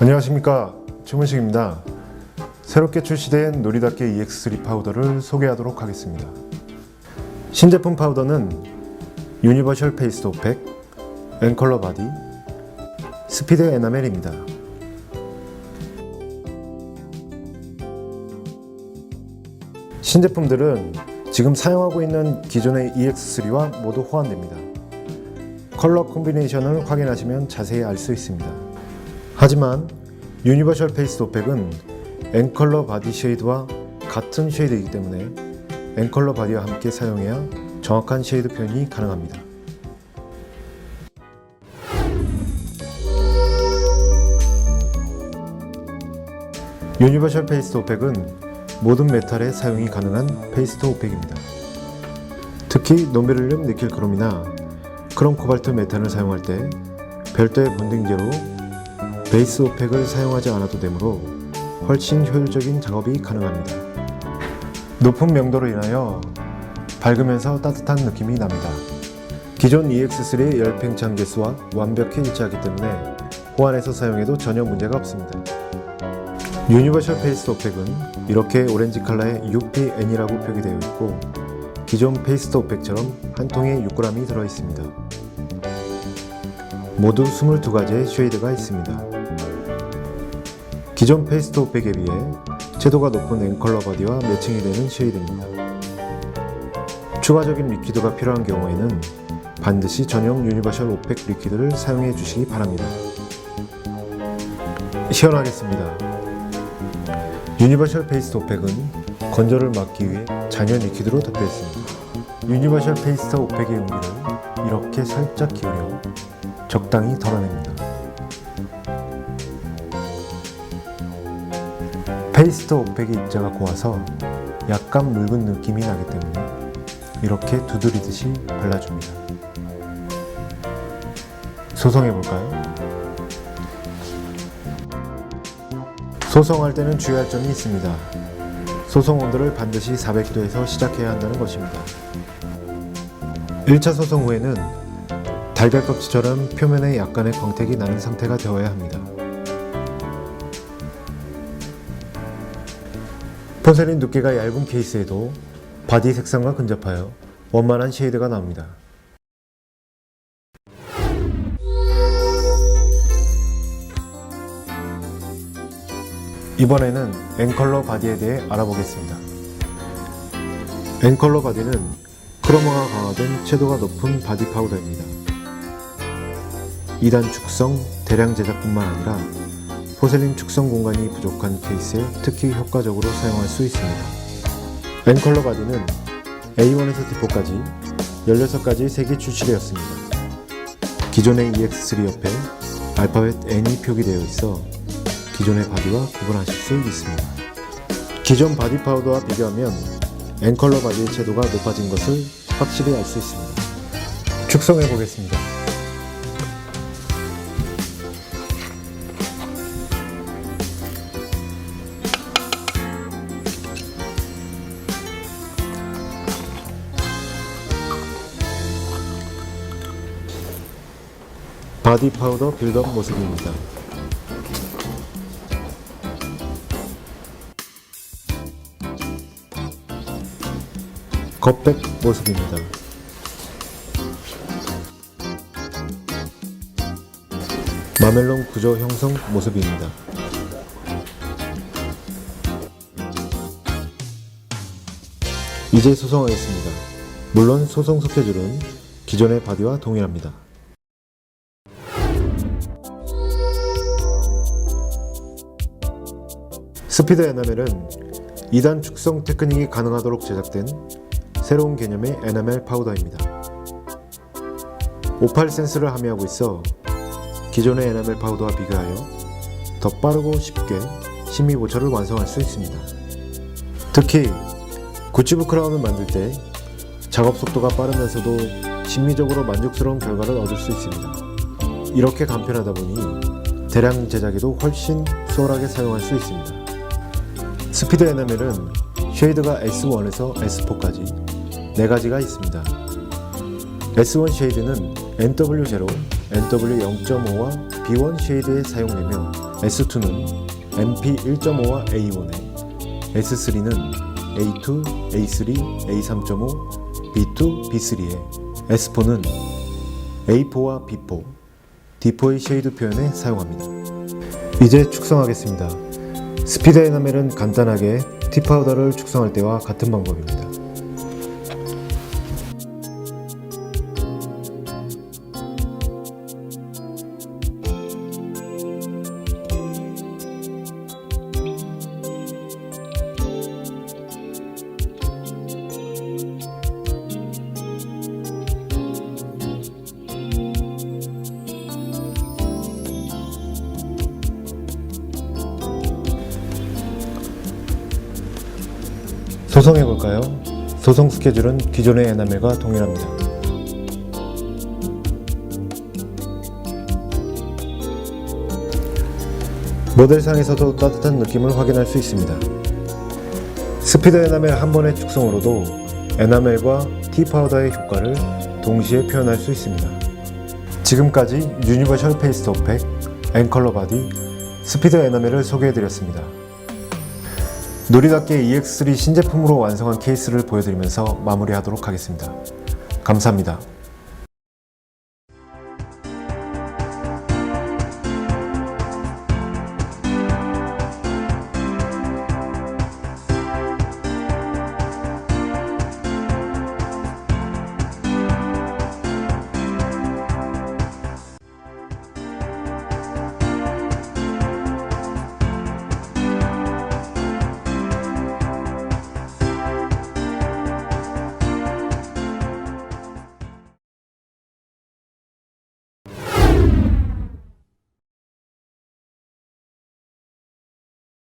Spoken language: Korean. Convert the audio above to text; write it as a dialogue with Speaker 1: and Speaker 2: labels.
Speaker 1: 안녕하십니까 최문식입니다. 새롭게 출시된 놀이답게 EX3 파우더를 소개하도록 하겠습니다. 신제품 파우더는 유니버셜 페이스트 오펙, 앤컬러 바디, 스피드 에나멜입니다. 신제품들은 지금 사용하고 있는 기존의 EX3와 모두 호환됩니다. 컬러 콤비네이션을 확인하시면 자세히 알 수 있습니다. 하지만 유니버셜 페이스 오펙은 앵컬러 바디 쉐이드와 같은 쉐이드이기 때문에 앵컬러 바디와 함께 사용해야 정확한 쉐이드 표현이 가능합니다. 유니버셜 페이스트 오펙은 모든 메탈에 사용이 가능한 페이스트 오펙입니다. 특히 논베릴륨 니켈 크롬이나 크롬 코발트 메탄을 사용할 때 별도의 본딩제로 베이스 오펙을 사용하지 않아도 되므로 훨씬 효율적인 작업이 가능합니다. 높은 명도로 인하여 밝으면서 따뜻한 느낌이 납니다. 기존 EX3의 열팽창 개수와 완벽히 일치하기 때문에 호환해서 사용해도 전혀 문제가 없습니다. 유니버셜 페이스트 오펙은 이렇게 오렌지 컬러의 UPN이라고 표기되어 있고 기존 페이스트 오펙처럼 한 통에 6g이 들어 있습니다. 모두 22가지의 쉐이드가 있습니다. 기존 페이스트 오펙에 비해 채도가 높은 앵컬러 바디와 매칭이 되는 쉐이드입니다. 추가적인 리퀴드가 필요한 경우에는 반드시 전용 유니버셜 오펙 리퀴드를 사용해 주시기 바랍니다. 시연하겠습니다. 유니버셜 페이스트 오펙은 건조를 막기 위해 잔여 리퀴드로 덮여 있습니다. 유니버셜 페이스트 오펙의 용기를 이렇게 살짝 기울여 적당히 덜어냅니다. 페이스트 오펙의 입자가 고와서 약간 묽은 느낌이 나기 때문에 이렇게 두드리듯이 발라줍니다. 소성해 볼까요? 소성할 때는 주의할 점이 있습니다. 소성 온도를 반드시 400도에서 시작해야 한다는 것입니다. 1차 소성 후에는 달걀 껍질처럼 표면에 약간의 광택이 나는 상태가 되어야 합니다. 포세린 두께가 얇은 케이스에도 바디 색상과 근접하여 원만한 쉐이드가 나옵니다. 이번에는 앵컬러 바디에 대해 알아보겠습니다. 앵컬러 바디는 크로마가 강화된 채도가 높은 바디 파우더입니다. 2단 축성, 대량 제작뿐만 아니라 포셀린 축성 공간이 부족한 케이스에 특히 효과적으로 사용할 수 있습니다. 앵컬러 바디는 A1에서 D4까지 16가지 색이 출시되었습니다. 기존의 EX3 옆에 알파벳 N이 표기되어 있어 기존의 바디와 구분하실 수 있습니다. 기존 바디 파우더와 비교하면 앵컬러 바디의 채도가 높아진 것을 확실히 알 수 있습니다. 축성해 보겠습니다. 바디 파우더 빌드업 모습입니다. 겉백 모습입니다. 마멜론 구조 형성 모습입니다. 이제 소송하겠습니다. 물론 소송 스케줄은 기존의 바디와 동일합니다. 스피드 에나멜은 2단 축성 테크닉이 가능하도록 제작된 새로운 개념의 에나멜 파우더입니다. 오팔 센스를 함유하고 있어 기존의 에나멜 파우더와 비교하여 더 빠르고 쉽게 심미 보철을 완성할 수 있습니다. 특히 구치브 크라운을 만들 때 작업 속도가 빠르면서도 심미적으로 만족스러운 결과를 얻을 수 있습니다. 이렇게 간편하다 보니 대량 제작에도 훨씬 수월하게 사용할 수 있습니다. 스피드 에나멜은 쉐이드가 S1에서 S4까지 4가지가 있습니다. S1 쉐이드는 NW0, NW0.5와 B1 쉐이드에 사용되며 S2는 MP 1.5와 A1에 S3는 A2, A3, A3.5, B2, B3에 S4는 A4와 B4, D4의 쉐이드 표현에 사용합니다. 이제 축성하겠습니다. 스피드 에나멜은 간단하게 티 파우더를 축성할 때와 같은 방법입니다. 소송해 볼까요? 소송 스케줄은 기존의 에나멜과 동일합니다. 모델상에서도 따뜻한 느낌을 확인할 수 있습니다. 스피드 에나멜 한 번의 축성으로도 에나멜과 티 파우더의 효과를 동시에 표현할 수 있습니다. 지금까지 유니버셜 페이스트 오펙, 앵컬러 바디, 스피드 에나멜을 소개해드렸습니다. 놀이답게 EX3 신제품으로 완성한 케이스를 보여드리면서 마무리하도록 하겠습니다. 감사합니다.